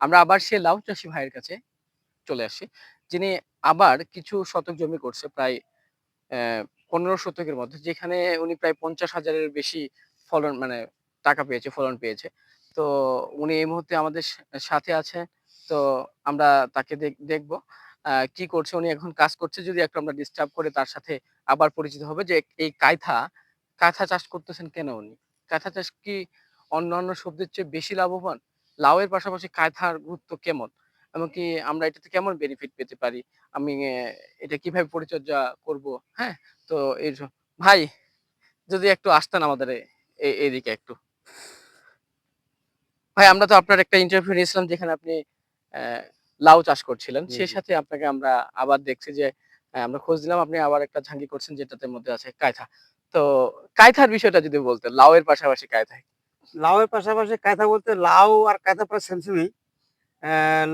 আমরা আবার সে লাউ চাষি ভাইয়ের কাছে চলে আসি, যিনি আবার কিছু শতক জমি করছে, প্রায় পনেরো শতকের মধ্যে, যেখানে উনি প্রায় পঞ্চাশ হাজারের বেশি ফলন মানে টাকা পেয়েছে, ফলন পেয়েছে। তো উনি এই মুহূর্তে আমাদের সাথে আছে তো আমরা তাকে দেখ- দেখব কি করছে, উনি এখন কাজ করছে, যদি একটু আমরা ডিস্টার্ব করে তার সাথে আবার পরিচিত হবে যে এই কায়থা কাঁথা চাষ করতেছেন কেন উনি? কাঁথা চাষ কি অন্যান্য সবজির চেয়ে বেশি লাভবান? লাউয়ের পাশাপাশি কায়থার গুরুত্ব কেমন? এমনকি আমরা এটাতে কেমন বেনিফিট পেতে পারি? আমি এটা কীভাবে পরিচর্যা করব? হ্যাঁ তো এই ভাই যদি একটু আসতেন আমাদের এদিকে একটু। ভাই আমরা তো আপনার একটা ইন্টারভিউ নিয়েছিলাম যেখানে আপনি আহ, লাউ চাষ করছিলেন। সেই সাথে আপনাকে আমরা আবার দেখছি যে আমরা খোঁজ দিলাম আপনি আবার একটা ঝাঙ্গি করছেন যেটাতে মধ্যে আছে কায়থা তো কায়থার বিষয়টা যদি বলতেন লাউ এর পাশাপাশি কায়থা লাউয়ের পাশাপাশি কাঁথা বলতে লাউ আর কাঁথা প্রায় সেমসেমই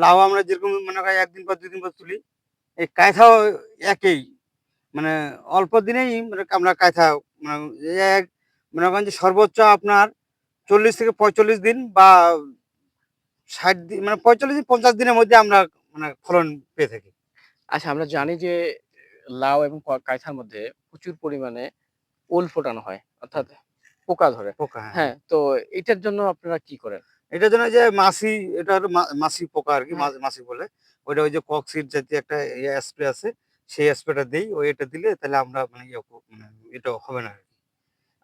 লাউ আমরা যেরকম মনে করি একদিন পর দুদিন পর তুলি, এই কাঁথাও একই। মানে অল্প দিনেই মানে আমরা কাঁথা মানে এক, মনে করেন যে সর্বোচ্চ আপনার চল্লিশ থেকে পঁয়তাল্লিশ দিন বা ষাট দিন মানে পঁয়তাল্লিশ দিন, পঞ্চাশ দিনের মধ্যে আমরা মানে ফলন পেয়ে থাকি। আচ্ছা আমরা জানি যে লাউ এবং ক- কায়থার মধ্যে প্রচুর পরিমাণে ওল ফোটানো হয়, অর্থাৎ পোকা ধরে। পোকা হ্যাঁ। হ্যাঁ তো এটার জন্য আপনারা কি করেন? এটার জন্য যে মাছি এটা হলো মাছি পোকা আর কি হ্যাঁ। মা- মাছি বলে। ওইটা ওই যে কক্সিড জাতীয় একটা স্প্রে আছে সেই স্প্রেটা দিই ওই এটা দিলে তাহলে আমরা মানে ইয়ে মানে এটা হবে না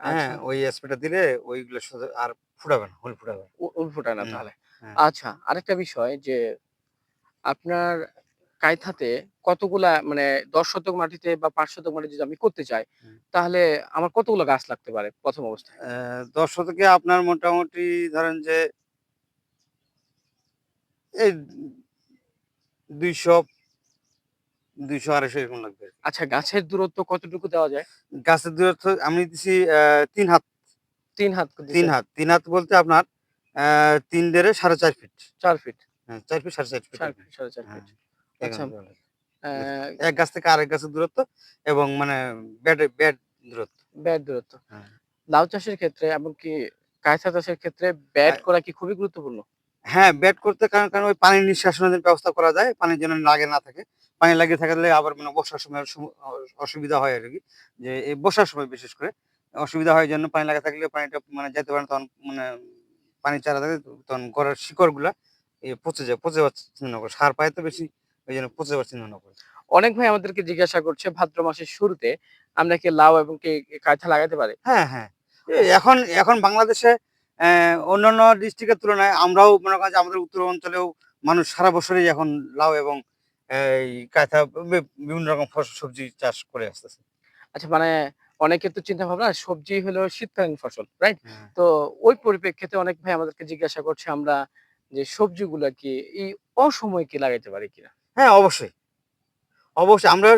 হ্যাঁ আচ্ছা। ওই স্প্রেটা দিলে ওইগুলো আর ফুটাবে না হুল ফুটাবে না। ও- ওল না তাহলে। হ্যাঁ। আচ্ছা আরেকটা বিষয় যে আপনার কায়থাতে কতগুলা মানে দশ শতক মাটিতে বা পাঁচ শতক মাটি যদি আমি করতে চাই তাহলে আমার কতগুলো গাছ লাগতে পারে প্রথম অবস্থায়? দশ শতকে আপনার মোটামুটি ধরেন যে এই দুইশো দুইশো আড়াইশো এরকম লাগবে আচ্ছা গাছের দূরত্ব কতটুকু দেওয়া যায়? গাছের দূরত্ব আমি আহ, তিন হাত। তিন হাত তিন হাত। তিন হাত বলতে আপনার আহ, তিন দেড়ে সাড়ে চার ফিট। চার ফিট। হ্যাঁ চার ফিট সাড়ে চার ফিট সাড়ে চার হ্যাঁ, ফিট। আচ্ছা। এক গাছ থেকে আরেক গাছের দূরত্ব এবং মানে বেড বেড দূরত্ব। ব্যাট দূরত্ব। হ্যাঁ। লাউ চাষের ক্ষেত্রে এমনকি কায়থা চাষের ক্ষেত্রে ব্যাট করা কি খুবই গুরুত্বপূর্ণ? হ্যাঁ ব্যাট করতে কারণ কারণ ওই পানির নিঃশ্বাসনের ব্যবস্থা করা যায় পানির যেন লাগে না থাকে। পানি লাগিয়ে থাকলে আবার মানে বর্ষার সময় অসুবিধা হয় আর কি যে এই বর্ষার সময় বিশেষ করে অসুবিধা হয় জন্য পানি লাগা থাকলে পানিটা মানে যেতে পারে না, তখন মানে পানি চারা থাকে তখন গড়ের শিকড়গুলা পচে যায় পচে করে। সার পায় তো বেশি ওই জন্য করে। অনেক ভাই আমাদেরকে জিজ্ঞাসা করছে ভাদ্র মাসের শুরুতে আমরা কি লাউ এবং কি কায়থা লাগাতে পারি? হ্যাঁ হ্যাঁ। এখন এখন বাংলাদেশে অন্যান্য ডিস্ট্রিক্টের তুলনায় আমরাও মনে করেন আমাদের উত্তর অঞ্চলেও মানুষ সারা বছরই এখন লাউ এবং এই কাঁথা বিভিন্ন রকম ফসল সবজি চাষ করে আসতেছে। আচ্ছা মানে অনেকের তো চিন্তা ভাবনা সবজি হলো শীতকালীন ফসল রাইট তো ওই পরিপ্রেক্ষিতে অনেক ভাই আমাদেরকে জিজ্ঞাসা করছে আমরা যে সবজিগুলা কি এই অসময়ে কি লাগাইতে পারি কিনা? হ্যাঁ অবশ্যই। অবশ্যই আমরা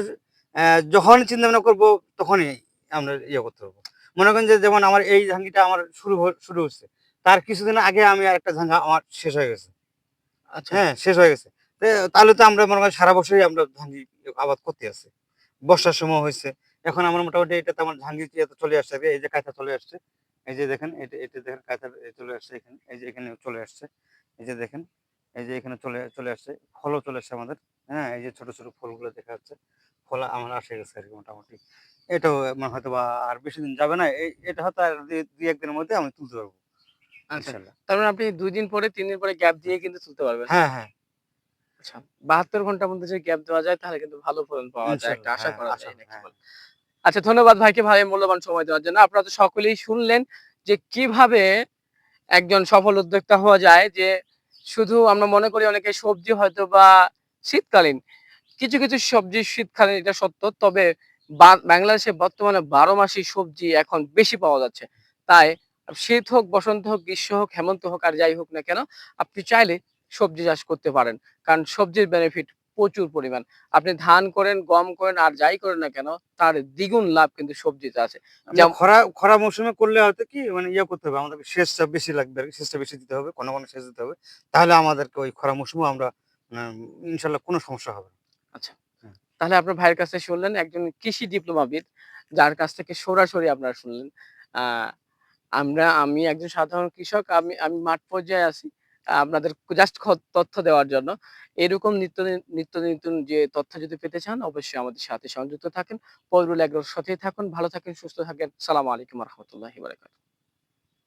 যখন চিন্তা ভাবনা করব তখনই আমরা ইয়ে করতে পারব। মনে করেন যে যেমন আমার এই ঝাঙ্গিটা আমার শুরু শুরু হচ্ছে তার কিছুদিন আগে আমি আরেকটা ঝাঙ্গা আমার শেষ হয়ে গেছে। আচ্ছা। হ্যাঁ শেষ হয়ে গেছে। তাহলে তো আমরা মনে করেন সারা বছরই আমরা ঝাঙ্গি আবাদ করতে আছি। বর্ষার সময় হয়েছে এখন আমার মোটামুটি এটাতে আমার ঝাঙ্গি চলে আসছে। আর এই যে কাঁথা চলে আসছে এই যে দেখেন এটা এটা দেখেন কাঁথা চলে আসছে এখানে এই যে এখানে চলে আসছে এই যে দেখেন। এই যে এখানে চলে চলে আসছে। ফলও চলে আসছে আমাদের। হ্যাঁ এই যে ছোট ছোট ফলগুলো দেখা যাচ্ছে। ফল আমার আসে গেছে আর কি মোটামুটি। এটাও মানে হয়তো বা আর বেশি দিন যাবে না। এটা হয়তো আর দুই একদিনের মধ্যে আমি তুলতে পারব। আচ্ছা। তার মানে আপনি দুই দিন পরে তিন দিন পরে গ্যাপ দিয়ে কিন্তু তুলতে পারবেন। হ্যাঁ হ্যাঁ। আচ্ছা। বাহাত্তর ঘণ্টার মধ্যে যদি গ্যাপ দেওয়া যায় তাহলে কিন্তু ভালো ফলন পাওয়া যায়। একটা আশা হ্যাঁ, করা যায় হ্যাঁ। আচ্ছা ধন্যবাদ ভাইকে ভাই মূল্যবান সময় দেওয়ার জন্য। আপনারা তো সকলেই শুনলেন যে কীভাবে একজন সফল উদ্যোক্তা হওয়া যায় যে শুধু আমরা মনে করি অনেকে সবজি হয়তো বা শীতকালীন। কিছু কিছু সবজি শীতকালীন, এটা সত্য। তবে বাংলাদেশে বর্তমানে বারো মাসি সবজি এখন বেশি পাওয়া যাচ্ছে। তাই শীত হোক, বসন্ত হোক, গ্রীষ্ম হোক, হেমন্ত হোক, আর যাই হোক না কেন, আপনি চাইলে সবজি চাষ করতে পারেন। কারণ সবজির বেনিফিট প্রচুর পরিমাণ। আপনি ধান করেন গম করেন আর যাই করেন না কেন তার দ্বিগুণ লাভ কিন্তু সবজিতে আছে। যেমন- খরা খরা মৌসুমে করলে হয়তো কি মানে ইয়ে করতে হবে আমাদেরকে সেচটা বেশি লাগবে সেচটা বেশি দিতে হবে কোনো কোনো সেচ দিতে হবে তাহলে আমাদেরকে ওই খরা মৌসুমে আমরা ইনশাল্লাহ কোনো সমস্যা হবে না। তাহলে আপনার ভাইয়ের কাছে শুনলেন একজন কৃষি ডিপ্লোমাবিদ যার কাছ থেকে সরাসরি আপনারা শুনলেন। আহ, আমরা আমি একজন সাধারণ কৃষক আমি আমি মাঠ পর্যায়ে আছি আপনাদের জাস্ট তথ্য দেওয়ার জন্য। এরকম নিত্য নিত্য নতুন যে তথ্য যদি পেতে চান, অবশ্যই আমাদের সাথে সংযুক্ত থাকেন। পয়রুল এগ্রোর সাথেই থাকুন, ভালো থাকেন, সুস্থ থাকেন। সালাম আলাইকুম রহমতুল্লাহ বারাকাতুহু।